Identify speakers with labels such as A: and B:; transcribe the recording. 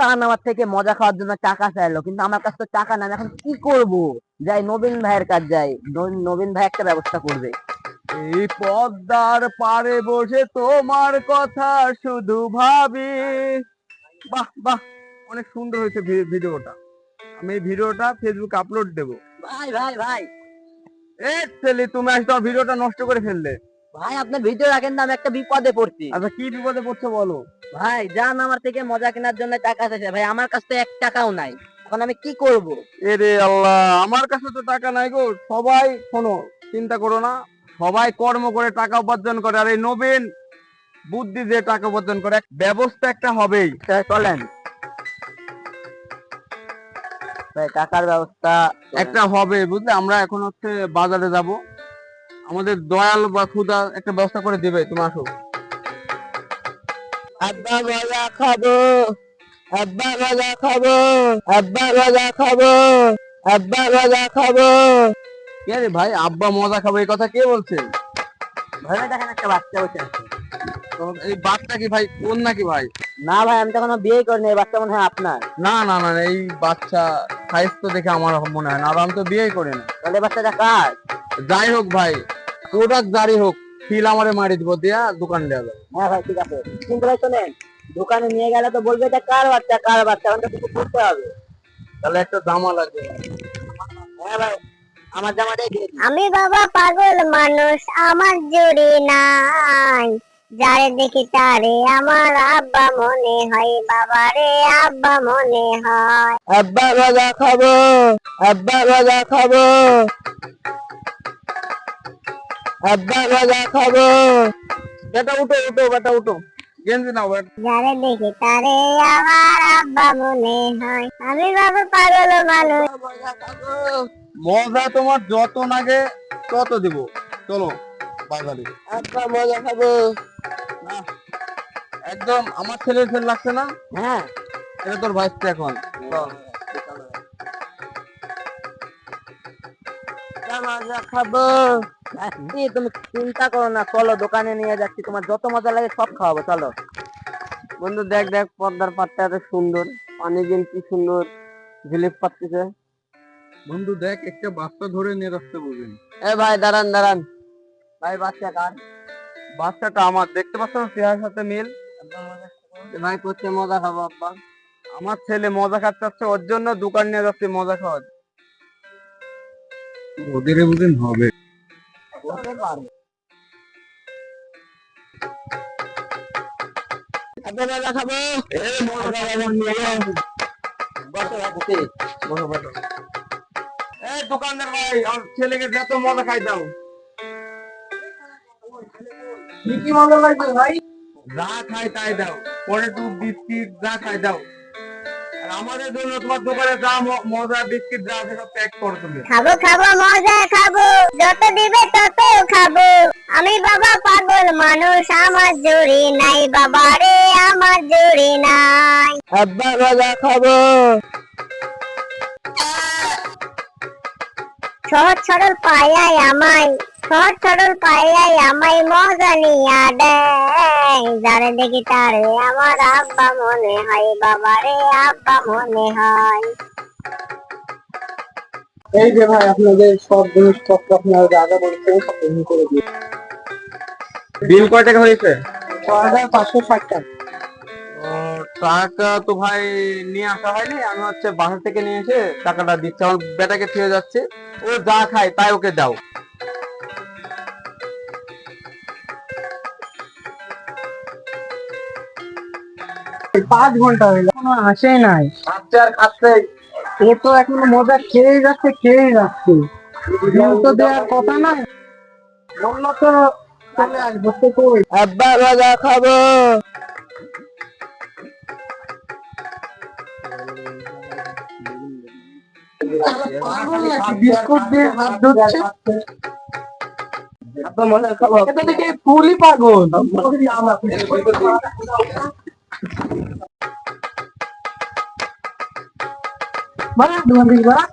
A: আমার থেকে মজা খাওয়ার জন্য টাকা চাইলো কিন্তু আমার কাছে তো টাকা নাই আমি এখন কি করব? যাই নবীন ভাইয়ের কাছে যাই। নবীন ভাই একটা ব্যবস্থা করবে।
B: এই পদ্মার পারে বসে তোমার কথা শুধু ভাবি। বাহ বাহ অনেক সুন্দর হয়েছে ভিডিওটা। আমি এই ভিডিওটা ফেসবুকে আপলোড দেব।
A: ভাই ভাই ভাই।
B: এ ছেলে তুমি আজ তোমার ভিডিওটা নষ্ট করে ফেললে।
A: ভাই আপনার ভিডিও রাখেন না আমি একটা বিপদে পড়ছি।
B: আচ্ছা কি বিপদে পড়ছো বলো?
A: ভাই জান আমার থেকে মজা কেনার জন্য টাকা চাইছে। ভাই আমার কাছে তো এক টাকাও নাই। এখন আমি কি করব?
B: এরে আল্লাহ আমার কাছে তো টাকা নাই গো। সবাই শোনো চিন্তা করো না। সবাই কর্ম করে টাকা উপার্জন করে। আর এই নবীন বুদ্ধি দিয়ে টাকা উপার্জন করে। ব্যবস্থা একটা হবেই।
A: চলেন। ভাই টাকার ব্যবস্থা
B: একটা হবে বুঝলে? আমরা এখন হচ্ছে বাজারে যাব। আমাদের দয়াল বা ক্ষুদা একটা ব্যবস্থা করে দিবে। তুমি আসো।
A: আব্বা মজা খাব আব্বা মজা খাব আব্বা মজা খাব আব্বা মজা খাব
B: কে রে ভাই আব্বা মজা খাবে এই কথা কে বলছে?
A: ভাই দেখেন একটা বাচ্চা বসে আছে।
B: এই বাচ্চা কি ভাই কোন নাকি ভাই?
A: না ভাই আমি তো এখনও বিয়ে করিনি এই বাচ্চা মনে হয় আপনার।
B: না না না এই বাচ্চা সাইজ তো দেখে আমার মনে হয় না আর আমি তো বিয়েই করি না।
A: তাহলে বাচ্চাটা কার?
B: যাই হোক ভাই প্রোডাক্ট জারি হোক ফিল আমারে মারি দিব দিয়া দোকান দেওয়া যাবে।
A: হ্যাঁ ভাই ঠিক আছে। কিন্তু ভাই শোনেন দোকানে নিয়ে গেলে তো বলবে এটা কার বাচ্চা কার বাচ্চা? আমাকে কিছু করতে হবে।
B: তাহলে একটা জামা লাগবে।
A: হ্যাঁ ভাই আমার জামাটাই দিয়ে দিন।
C: আমি বাবা পাগল মানুষ আমার জুড়ি নাই। যারে দেখি তারে আমার আব্বা মনে হয় বাবা রে আব্বা মনে হয়।
A: আব্বা মজা খাব আব্বা মজা খাব। আব্বা মজা খাব।
B: বেটা উঠো উঠো বেটা উঠো। গেঞ্জি নাও বেটা।
C: যারে দেখি তারে আমার আব্বা মনে হয়। আমি বাবা পাগল মানুষ।
B: মজা তোমার যত লাগে তত দিব। চলো বাজারে
A: আব্বা মজা খাব।
B: একদম আমার ছেলের ছেলে লাগছে না?
A: হ্যাঁ।
B: এটা তোর ভাইসটা এখন।
A: মজা খাব। এই, তুমি চিন্তা করো না চলো দোকানে নিয়ে যাচ্ছি। তোমার যত মজা লাগে সব খাওয়াবো চলো।
B: বন্ধু দেখ দেখ পদ্মার পাটটা এত সুন্দর। পানি দিন কি সুন্দর ঝিলিপ পাচ্ছে বন্ধু দেখ একটা বাচ্চা ধরে নিয়ে আসতে বলবেন এ ভাই দাঁড়ান দাঁড়ান।
A: ভাই বাচ্চা কার?
B: বাচ্চাটা আমার দেখতে পাচ্ছ না? চেহারার সাথে মিল? ভাই করছে মজা খাব আব্বা। আমার ছেলে মজা খাচ্ছে যাচ্ছে ওর জন্য দোকান নিয়ে যাচ্ছে মজা খাওয়ার। ওদের বুঝেন হবে।
A: হতে পারে আব্বা মজা খাব বসো বাবুতে
B: বসো বসো এই দোকানদার ভাই আমার ছেলেকে যত মজা খাই দাও।
A: কি কি মজা লাগবে ভাই?
B: যা খাই তাই দাও। পরে টু বিস্কিট যা খাই দাও। আমাদের জন্য তোমার দোকানে যা মজা বিস্কিট যা আছে সব প্যাক করো তুমি।
C: খাব খাব মজা খাব। যত দিবে তত খাব। আমি বাবা পাগল মানুষ আমার জুড়ি নাই বাবা রে আমার জুড়ি নাই।
A: আব্বা মজা খাব।
C: সহজ সরল পায়াই আমায় সহজ সরল আমায় মজা নিয়া দেয়। যারে দেখি তারে আমার আব্বা মনে হয় বাবা রে আব্বা মনে হয়।
A: এই যে ভাই আপনাদের সব জিনিসপত্র আপনারা যা যা বলছেন সব করে দিই।
B: বিল কয় টাকা হয়েছে?
A: ছ হাজার পাঁচশো ষাট টাকা।
B: টাকা তো ভাই নিয়ে আসা হয়নি আমি হচ্ছে বাসা থেকে নিয়ে এসে টাকাটা দিচ্ছি। আমার বেটাকে ফিরে যাচ্ছে। ও যা খায় তাই ওকে দাও।
A: পাঁচ ঘণ্টা হয়ে গেল এখনও আসেই নাই।
B: খাচ্ছে আর খাচ্ছে।
A: ও তো এখনও মজা খেয়েই যাচ্ছে খেয়েই যাচ্ছে। তো দেওয়ার কথা না। বলল তো চলে আসব তো কই? আব্বা মজা খাব। বিস্কুট দিয়ে হাত এটা দেখে ফুলই পাগল? বাড়া দোকান থেকে বাড়া